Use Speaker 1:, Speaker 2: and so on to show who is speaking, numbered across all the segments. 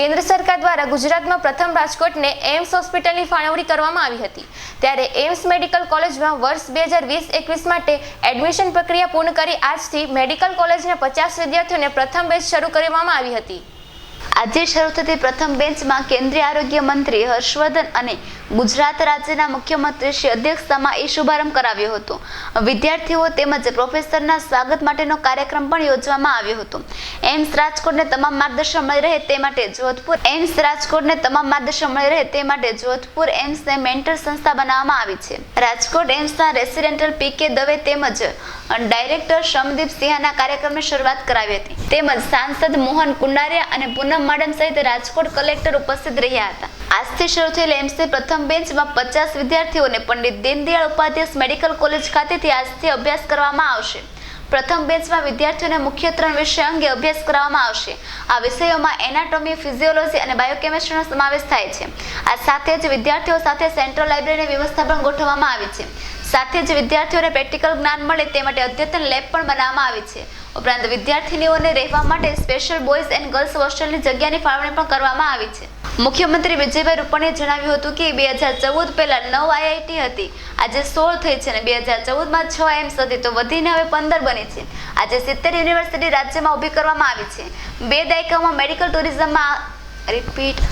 Speaker 1: કેન્દ્ર સરકાર દ્વારા ગુજરાતમાં પ્રથમ રાજકોટને એમ્સ હોસ્પિટલની ફાળવણી કરવામાં આવી હતી. ત્યારે એમ્સ મેડિકલ કોલેજમાં વર્ષ બે હજાર વીસ એકવીસ માટે એડમિશન પ્રક્રિયા પૂર્ણ કરી આજથી મેડિકલ કોલેજના પચાસ વિદ્યાર્થીઓને પ્રથમ બેચ શરૂ કરવામાં આવી હતી.
Speaker 2: આજે શરૂ થતી પ્રથમ બેન્ચમાં કેન્દ્રીય આરોગ્ય મંત્રી હર્ષવર્ધન અને ગુજરાત રાજ્યના મુખ્યમંત્રી શ્રી અધ્યક્ષતામાં એ શુભારંભ કરાવ્યો હતો. વિદ્યાર્થીઓ તેમજ પ્રોફેસરના સ્વાગત માટેનો કાર્યક્રમ પણ યોજવામાં આવ્યો હતો. એમ્સ રાજકોટને તમામ માર્ગદર્શન મળી રહે તે માટે જોધપુર એમ્સ રાજકોટને તમામ માર્ગદર્શન મળી રહે તે માટે જોધપુર એમ્સને મેન્ટર સંસ્થા બનાવવામાં આવી છે. રાજકોટ એમ્સના રેસિડેન્ટલ પી કે દવે તેમજ ડાયરેક્ટર શ્રમદીપ સિંહાના કાર્યક્રમની શરૂઆત કરાવી હતી. તેમજ સાંસદ મોહન કુંડારિયા અને પૂનમ માડમ સહિત રાજકોટ કલેક્ટર ઉપસ્થિત રહ્યા હતા. આજથી શરૂ થયેલ એમ્સની પ્રથમ બેન્ચમાં પચાસ વિદ્યાર્થીઓને પંડિત દીનદયાળ ઉપાધ્યાય મેડિકલ કોલેજ ખાતેથી આજથી અભ્યાસ કરવામાં આવશે. પ્રથમ બેન્ચમાં વિદ્યાર્થીઓને મુખ્ય ત્રણ વિષય અંગે અભ્યાસ કરવામાં આવશે. આ વિષયોમાં એનાટોમી, ફિઝિયોલોજી અને બાયોકેમિસ્ટ્રીનો સમાવેશ થાય છે. આ સાથે જ વિદ્યાર્થીઓ સાથે સેન્ટ્રલ લાઇબ્રેરીની વ્યવસ્થા પણ ગોઠવવામાં આવી છે. સાથે જ વિદ્યાર્થીઓને પ્રેક્ટિકલ જ્ઞાન મળે તે માટે અદ્યતન લેબ પણ બનાવવામાં આવી છે. ઉપરાંત વિદ્યાર્થીનીઓને રહેવા માટે સ્પેશિયલ બોયઝ એન્ડ ગર્લ્સ હોસ્ટેલની જગ્યાની ફાળવણી પણ કરવામાં આવી છે. મુખ્યમંત્રી વિજયભાઈ રૂપાણીએ જણાવ્યું હતું કે બે હજાર ચૌદ પહેલાં નવ આઈઆઈટી હતી. આજે સોળ થઈ છે અને બે હજાર ચૌદમાં છ એમ્સ હતી તો વધીને હવે પંદર બની છે. આજે સિત્તેર યુનિવર્સિટી રાજ્યમાં ઊભી કરવામાં આવી છે. બે દાયકામાં મેડિકલ ટુરિઝમમાં રિપીટ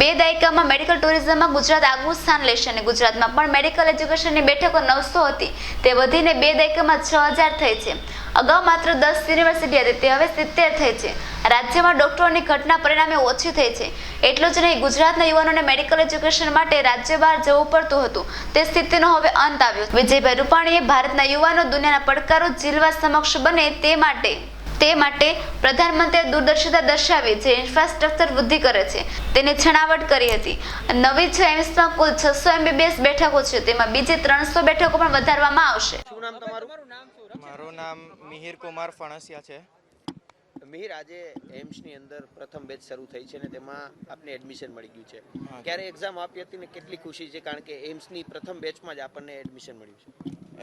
Speaker 2: બે દાયકામાં મેડિકલ ટુરિઝમમાં ગુજરાત આગવું સ્થાન લેશે અને ગુજરાતમાં પણ મેડિકલ એજ્યુકેશનની બેઠકો નવસો હતી. તે વધીને બે દાયકામાં છ હજાર થઈ છે. અગાઉ માત્ર દસ યુનિવર્સિટી હતી, તે હવે સિત્તેર થઈ છે. રાજ્યમાં ડોક્ટરોની ઘટના પરિણામે ઓછી થઈ છે. એટલું જ નહીં, ગુજરાતના યુવાનોને મેડિકલ એજ્યુકેશન માટે રાજ્ય બહાર જવું પડતું હતું. તે સ્થિતિનો હવે અંત આવ્યો વિજયભાઈ રૂપાણીએ ભારતના યુવાનો દુનિયાના પડકારો ઝીલવા સમક્ષ બને તે માટે તે માટે પ્રધાનમંત્રીએ દૂરદર્શિતા દર્શાવી જે ઇન્ફ્રાસ્ટ્રક્ચર વૃદ્ધિ કરે છે. તેની છણાવટ કરી હતી. નવી છ એમ્સમાં કુલ છસો એમબીબીએસ બેઠકો છે. તેમાં બીજી ત્રણસો બેઠકો પણ વધારવામાં આવશે.
Speaker 3: શું નામ તમારું?
Speaker 4: મારું નામ મિહિર કુમાર ફણસિયા છે.
Speaker 3: મિહિર આજે એમ્સની અંદર પ્રથમ બેચ શરૂ થઈ છે ને તેમાં આપને એડમિશન મળી ગયું છે. ક્યારે એક્ઝામ આપી હતી ને કેટલી ખુશી છે કારણ કે એમ્સની પ્રથમ બેચમાં જ આપણને એડમિશન મળ્યું છે.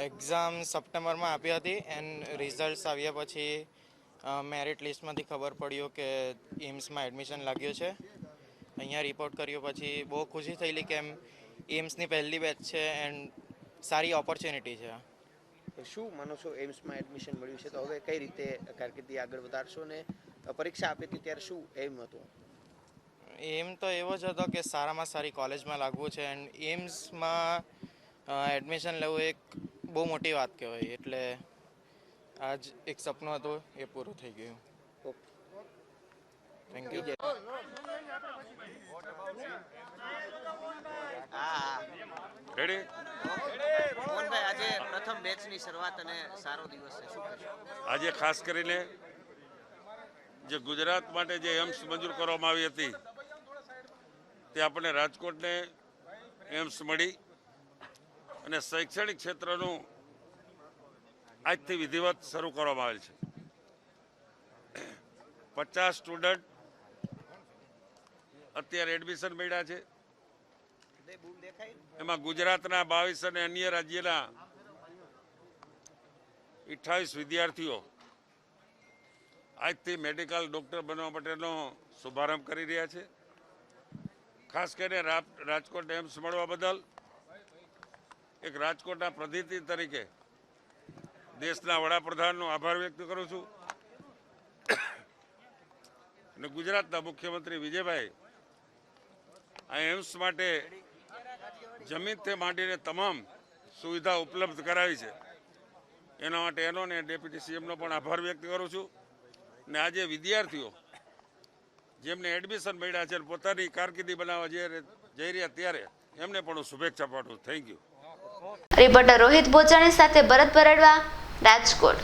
Speaker 4: એક્ઝામ સપ્ટેમ્બરમાં આપી હતી એન્ડ રિઝલ્ટ્સ આવ્યા પછી મેરિટ લિસ્ટમાંથી ખબર પડ્યું કે એમ્સમાં એડમિશન લાગ્યું છે. અહીંયા રિપોર્ટ કર્યો પછી બહુ ખુશી થયેલી કેમ એમ્સની પહેલી બેચ છે એન્ડ સારી ઓપોર્ચ્યુનિટી છે.
Speaker 3: શું માનો છો એમ્સમાં એડમિશન મળ્યું છે? તો હવે કઈ રીતે કારકિર્દી આગળ વધારશો ને પરીક્ષા આપી હતી ત્યારે શું એમ હતું?
Speaker 4: એમ તો એવો જ હતો કે સારામાં સારી કોલેજમાં લાગવું છે એન્ડ એમ્સમાં એડમિશન લેવું એક બહુ મોટી વાત કહેવાય. એટલે આજ એક સપનું હતું એ પૂરું થઈ ગયું.
Speaker 3: ઓકે.
Speaker 4: થેન્ક યુ
Speaker 3: હા
Speaker 5: રેડી
Speaker 3: મોહનભાઈ આજે પ્રથમ બેચની શરૂઆત અને સારો દિવસ છે. શું
Speaker 5: આજે ખાસ કરીને જે ગુજરાત માટે જે એમ્સ મંજૂર કરવામાં આવી હતી તે આપણને રાજકોટને એમ્સ મળી અને શૈક્ષણિક ક્ષેત્રનું આજથી વિધિવત શરૂ કરવામાં આવેલ છે. પચાસ સ્ટુડન્ટ અત્યારે એડમિશન મળ્યા છે. એમાં ગુજરાતના બાવીસ અને અન્ય રાજ્યના અઠ્ઠાવીસ વિદ્યાર્થીઓ આજથી મેડિકલ ડૉક્ટર બનવા માટેનો શુભારંભ કરી રહ્યા છે. ખાસ કરીને રાજકોટ એમ્સ મળવા બદલ એક રાજકોટના પ્રતિનિધિ તરીકે દેશના વડાપ્રધાનનો આભાર વ્યક્ત કરું છું. અને ગુજરાતના મુખ્યમંત્રી વિજયભાઈ આ એમ્સ માટે જમીનથી માંડીને તમામ સુવિધા ઉપલબ્ધ કરાવી છે. એના માટે એનો ને ડેપ્યુટી સીએમનો પણ આભાર વ્યક્ત કરું છું. ને આજે વિદ્યાર્થીઓ જેમને એડમિશન મળ્યા છે પોતાની કારકિર્દી બનાવવા જઈ રહ્યા- ત્યારે એમને પણ હું શુભેચ્છા પાઠવું thank you
Speaker 2: reporter Rohit Bochani સાથે ભરત બરડવા રાજકોટ